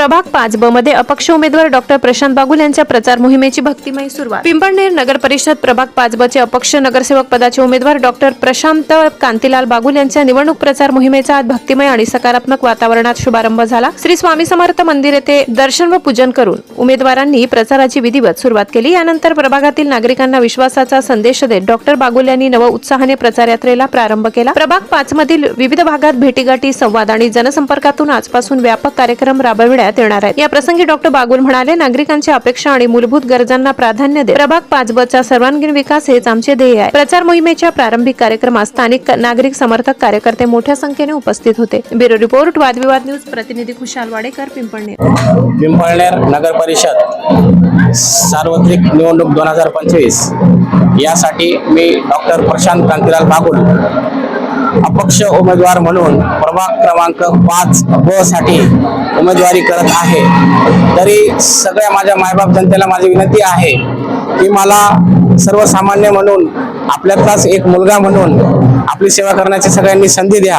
प्रभाग पाच ब मध्ये अपक्ष उमेदवार डॉक्टर प्रशांत बागुल यांच्या प्रचार मोहिमेची भक्तिमय सुरुवात. पिंपळनेर नगर परिषद प्रभाग पाच ब चे अपक्ष नगरसेवक पदाचे उमेदवार डॉक्टर प्रशांत कांतीलाल बागुल यांच्या निवडणूक प्रचार मोहिमेचा आज भक्तिमय आणि सकारात्मक वातावरणात शुभारंभ झाला. श्री स्वामी समर्थ मंदिर येथे दर्शन व पूजन करून उमेदवारांनी प्रचाराची विधिवत सुरुवात केली. यानंतर प्रभागातील नागरिकांना विश्वासाचा संदेश देत डॉक्टर बागुल यांनी नव उत्साहाने प्रचार यात्रेला प्रारंभ केला. प्रभाग पाच मधील विविध भागात भेटीगाठी संवाद आणि जनसंपर्कातून आजपासून व्यापक कार्यक्रम राबविण्यात येणार आहेत. या प्रसंगी डॉक्टर बागुल म्हणाले नागरिकांच्या अपेक्षा आणि मूलभूत गरजांना प्राधान्य दे प्रभाग पाचबचा सर्वांगीण विकास हेच आमचे ध्येय आहे. प्रचार मोहिमेच्या प्रारंभिक कार्यक्रमात स्थानिक नागरिक समर्थक कार्यकर्ते मोठ्या संख्येने उपस्थित होते. ब्युरो रिपोर्ट वादविवाद न्यूज प्रतिनिधी खुशाल वाडेकर पिंपळनेर. पिंपळनेर नगर परिषद सार्वत्रिक निवडणूक दोन हजार पंचवीस. यासाठी मी डॉक्टर प्रशांत कांतीलाल बागुल अपक्ष उमेदवार म्हणून प्रभाग क्रमांक पाच ब साठी उमेदवारी करत आहे. तरी सगळ्या माझ्या मायबाप जनतेला माझी विनंती आहे की मला सर्वसामान्य म्हणून आपल्यातलाच एक मुलगा म्हणून आपली सेवा करण्याची सगळ्यांनी संधी द्या.